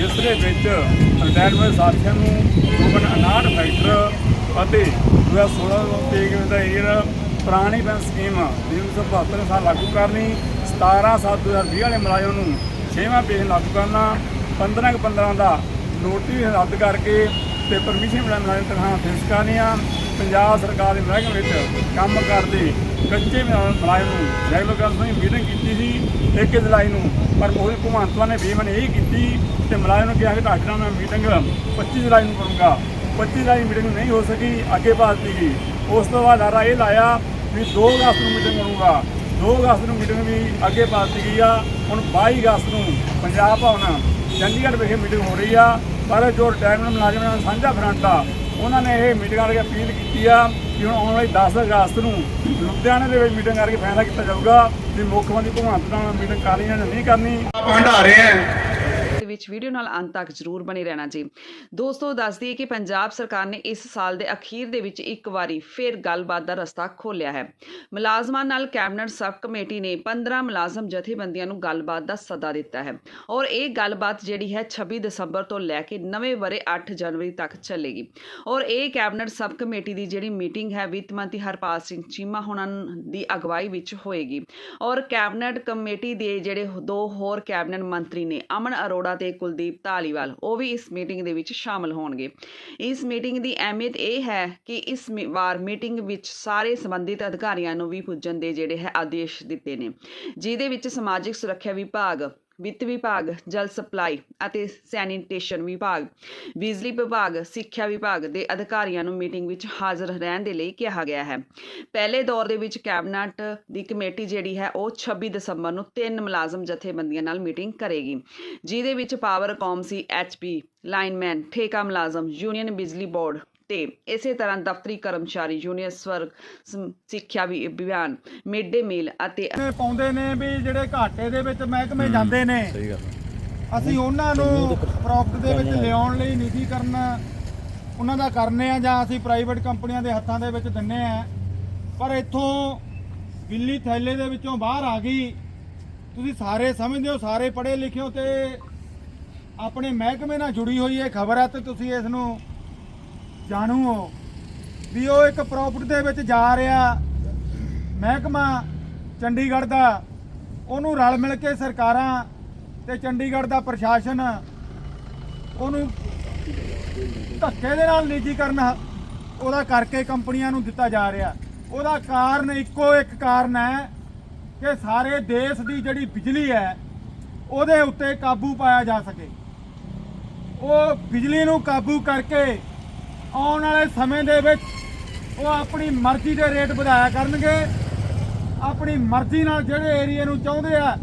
ਜਿਸ ਦੇ ਵਿੱਚ ਰਿਟਾਇਰਮੈਂਟ ਸਾਥੀਆਂ ਨੂੰ ਰੂਬਨ ਅਨਾਟ ਫੈਕਟਰ ਅਤੇ 2016 ਤੇ ਦਾ ਏਰੀਆ ਪੁਰਾਣੀ ਪੈਨਸ਼ਨ ਸਕੀਮ 1972 ਸਾਲ ਲਾਗੂ ਕਰਨੀ 17 7 2020 ਵਾਲੇ ਮੁਲਾਜ਼ਮ ਨੂੰ 6ਵਾਂ ਪੇਜ ਲਾਗੂ ਕਰਨਾ 15 ਕੁ 15 ਦਾ ਨੋਟਿਸ ਰੱਦ ਕਰਕੇ ਤੇ ਪਰਮਿਸ਼ਨ ਮਿਲਣ ਨਾਲ ਤਨਖਾਹਾਂ ਫਿਕਸ ਕਰਨੀਆਂ ਪੰਜਾਬ ਸਰਕਾਰ ਦੇ ਮਹਿਕਮੇ ਵਿੱਚ ਕੰਮ ਕਰਦੇ, ਕੱਚੇ ਮੁਲਾਜ਼ਮ ਨੂੰ ਰੈਗੂਲਰ ਕਰਨ ਦੀ ਮੀਟਿੰਗ ਕੀਤੀ ਸੀ 1 ਜੁਲਾਈ ਨੂੰ, ਪਰ ਮੋਹਨ ਭਗਵੰਤ ਨੇ ਵੀ ਮਨੇ ਇਹ ਕੀਤੀ ਤੇ ਮੁਲਾਜ਼ਮ ਨੂੰ ਕਿਹਾ ਕਿ ਤੁਹਾਡੇ ਨਾਲ ਮੈਂ ਮੀਟਿੰਗ 25 ਜੁਲਾਈ ਨੂੰ ਕਰੂੰਗਾ। 25 ਜੁਲਾਈ ਮੀਟਿੰਗ ਨਹੀਂ ਹੋ ਸਕੀ, ਅੱਗੇ ਬਾਤ ਗਈ। ਉਸ ਤੋਂ ਬਾਅਦ ਨਾਰਾ ਇਹ ਲਾਇਆ ਵੀ 2 ਅਗਸਤ ਨੂੰ ਮੀਟਿੰਗ ਕਰੂੰਗਾ। 2 ਅਗਸਤ ਨੂੰ ਮੀਟਿੰਗ ਵੀ ਅੱਗੇ ਪਾਤੀ ਗਈ ਆ। ਹੁਣ 22 ਅਗਸਤ ਨੂੰ ਪੰਜਾਬ ਭਵਨ, ਚੰਡੀਗੜ੍ਹ ਵਿਖੇ ਮੀਟਿੰਗ ਹੋ ਰਹੀ ਆ। ਪਰ ਜੋ ਰਿਟਾਇਰਮੈਂਟ ਮੁਲਾਜ਼ਮਾਂ ਦਾ ਸਾਂਝਾ ਫਰੰਟ ਆ ਉਹਨਾਂ ਨੇ ਇਹ ਮੀਟਿੰਗ ਕਰਕੇ ਅਪੀਲ ਕੀਤੀ ਆ ਕਿ ਹੁਣ ਆਉਣ ਵਾਲੀ 10 ਅਗਸਤ ਨੂੰ ਲੁਧਿਆਣੇ ਦੇ ਵਿੱਚ ਮੀਟਿੰਗ ਕਰਕੇ ਫੈਸਲਾ ਕੀਤਾ ਜਾਊਗਾ ਵੀ ਮੁੱਖ ਮੰਤਰੀ ਭਗਵੰਤ ਮਾਨ ਮੀਟਿੰਗ ਕਰਨੀ ਜਾਂ ਨਹੀਂ ਕਰਨੀ। ਆਪ ਹੈ ਵਿੱਚ ਵੀਡੀਓ ਨਾਲ ਅੰਤ ਤੱਕ ਜ਼ਰੂਰ ਬਣੇ ਰਹਿਣਾ ਜੀ। ਦੋਸਤੋ, ਦੱਸ ਦਈਏ ਕਿ ਪੰਜਾਬ ਸਰਕਾਰ ਨੇ ਇਸ ਸਾਲ ਦੇ ਅਖੀਰ ਦੇ ਵਿੱਚ ਇੱਕ ਵਾਰੀ ਫਿਰ ਗੱਲਬਾਤ ਦਾ ਰਸਤਾ ਖੋਲ੍ਹਿਆ ਹੈ। ਮੁਲਾਜ਼ਮਾਂ ਨਾਲ ਕੈਬਨਿਟ ਸਬ ਕਮੇਟੀ ਨੇ 15 ਮੁਲਾਜ਼ਮ ਜਥੇਬੰਦੀਆਂ ਨੂੰ ਗੱਲਬਾਤ ਦਾ ਸੱਦਾ ਦਿੱਤਾ ਹੈ ਔਰ ਇਹ ਗੱਲਬਾਤ ਜਿਹੜੀ ਹੈ 26 ਦਸੰਬਰ ਤੋਂ ਲੈ ਕੇ ਨਵੇਂ ਬਰੇ 8 ਜਨਵਰੀ ਤੱਕ ਚੱਲੇਗੀ। ਔਰ ਇਹ ਕੈਬਨਿਟ ਸਬ ਕਮੇਟੀ ਦੀ ਜਿਹੜੀ ਮੀਟਿੰਗ ਹੈ ਵਿੱਤ ਮੰਤਰੀ ਹਰਪਾਲ ਸਿੰਘ ਚੀਮਾ ਹੋਣਾ ਦੀ ਅਗਵਾਈ ਵਿੱਚ ਹੋਏਗੀ। ਔਰ ਕੈਬਨਿਟ ਕਮੇਟੀ ਦੇ ਜਿਹੜੇ ਦੋ ਹੋਰ ਕੈਬਨਿਟ ਮੰਤਰੀ ਨੇ ਅਮਨ ਅਰੋੜਾ ਤੇ ਕੁਲਦੀਪ ਧਾਲੀਵਾਲ, ਉਹ ਵੀ ਇਸ ਮੀਟਿੰਗ ਦੇ ਵਿੱਚ ਸ਼ਾਮਲ ਹੋਣਗੇ। ਇਸ ਮੀਟਿੰਗ ਦੀ ਅਹਿਮੀਅਤ ਇਹ ਹੈ ਕਿ ਇਸ ਵਾਰ ਮੀਟਿੰਗ ਵਿੱਚ ਸਾਰੇ ਸੰਬੰਧਿਤ ਅਧਿਕਾਰੀਆਂ ਨੂੰ ਵੀ ਪੁੱਜਣ ਦੇ ਜਿਹੜੇ ਹੈ ਆਦੇਸ਼ ਦਿੱਤੇ ਨੇ, ਜਿਹਦੇ ਵਿੱਚ ਸਮਾਜਿਕ ਸੁਰੱਖਿਆ ਵਿਭਾਗ ਵਿੱਤ ਵਿਭਾਗ, ਜਲ ਸਪਲਾਈ ਅਤੇ ਸੈਨੀਟੇਸ਼ਨ ਵਿਭਾਗ, ਬਿਜਲੀ ਵਿਭਾਗ, ਸਿੱਖਿਆ ਵਿਭਾਗ ਦੇ ਅਧਿਕਾਰੀਆਂ ਨੂੰ ਮੀਟਿੰਗ ਵਿੱਚ ਹਾਜ਼ਰ ਰਹਿਣ ਦੇ ਲਈ ਕਿਹਾ ਗਿਆ ਹੈ। ਪਹਿਲੇ ਦੌਰ ਦੇ ਵਿੱਚ ਕੈਬਨਿਟ ਦੀ ਕਮੇਟੀ ਜਿਹੜੀ ਹੈ, ਉਹ 26 ਦਸੰਬਰ ਨੂੰ ਤਿੰਨ ਮੁਲਾਜ਼ਮ ਜਥੇਬੰਦੀਆਂ ਨਾਲ ਮੀਟਿੰਗ ਕਰੇਗੀ, ਜਿਹਦੇ ਵਿੱਚ ਪਾਵਰ ਕੌਮ ਸੀ ਐਚਪੀ ਲਾਈਨਮੈਨ, ਠੇਕਾ ਮੁਲਾਜ਼ਮ, ਯੂਨੀਅਨ ਬਿਜਲੀ ਬੋਰਡ ਤੇ ਇਸੇ ਤਰ੍ਹਾਂ ਦਫ਼ਤਰੀ ਕਰਮਚਾਰੀ ਯੂਨੀਅਨ ਸਵਰਗ ਸਿੱਖਿਆ ਵੀ ਅਭਿਆਨ ਮਿਡ ਡੇ ਮੀਲ ਅਤੇ ਪਾਉਂਦੇ ਨੇ ਵੀ ਜਿਹੜੇ ਘਾਟੇ ਦੇ ਵਿੱਚ ਮਹਿਕਮੇ ਜਾਂਦੇ ਨੇ। ਸਹੀ ਗੱਲ ਅਸੀਂ ਉਹਨਾਂ ਨੂੰ ਪ੍ਰੋਫਿਟ ਦੇ ਵਿੱਚ ਲਿਆਉਣ ਲਈ ਨਿਧੀਕਰਨ ਉਹਨਾਂ ਦਾ ਕਰਨੇ ਆ ਜਾਂ ਅਸੀਂ ਪ੍ਰਾਈਵੇਟ ਕੰਪਨੀਆਂ ਦੇ ਹੱਥਾਂ ਦੇ ਵਿੱਚ ਦਿੰਨੇ ਆ। ਪਰ ਇੱਥੋਂ ਬਿੱਲੀ ਥੈਲੇ ਦੇ ਵਿੱਚੋਂ ਬਾਹਰ ਆ ਗਈ। ਤੁਸੀਂ ਸਾਰੇ ਸਮਝਦੇ ਹੋ ਸਾਰੇ ਪੜ੍ਹੇ ਲਿਖੇ ਹੋ ਤੇ ਆਪਣੇ ਮਹਿਕਮੇ ਨਾਲ ਜੁੜੀ ਹੋਈ ਇਹ ਖਬਰ ਹੈ ਤੇ ਤੁਸੀਂ ਇਸ ਨੂੰ ਜਾਣੂ ਹੋ ਵੀ ਉਹ ਇੱਕ ਪ੍ਰੋਫਿਟ ਦੇ ਵਿੱਚ ਜਾ ਰਿਹਾ ਮਹਿਕਮਾ ਚੰਡੀਗੜ੍ਹ ਦਾ। ਉਹਨੂੰ ਰਲ ਮਿਲ ਕੇ ਸਰਕਾਰਾਂ ਤੇ ਚੰਡੀਗੜ੍ਹ ਦਾ ਪ੍ਰਸ਼ਾਸਨ ਉਹਨੂੰ ਧੱਕੇ ਦੇ ਨਾਲ ਨਿੱਜੀਕਰਨ ਉਹਦਾ ਕਰਕੇ ਕੰਪਨੀਆਂ ਨੂੰ ਦਿੱਤਾ ਜਾ ਰਿਹਾ। ਉਹਦਾ ਕਾਰਨ ਇੱਕੋ ਇੱਕ ਕਾਰਨ ਹੈ ਕਿ ਸਾਰੇ ਦੇਸ਼ ਦੀ ਜਿਹੜੀ ਬਿਜਲੀ ਹੈ, ਉਹਦੇ ਉੱਤੇ ਕਾਬੂ ਪਾਇਆ ਜਾ ਸਕੇ। ਉਹ ਬਿਜਲੀ ਨੂੰ ਕਾਬੂ ਕਰਕੇ ਆਉਣ ਵਾਲੇ ਸਮੇਂ ਦੇ ਵਿੱਚ ਉਹ ਆਪਣੀ ਮਰਜ਼ੀ ਦੇ ਰੇਟ ਵਧਾਇਆ ਕਰਨਗੇ। ਆਪਣੀ ਮਰਜ਼ੀ ਨਾਲ ਜਿਹੜੇ ਏਰੀਏ ਨੂੰ ਚਾਹੁੰਦੇ ਆ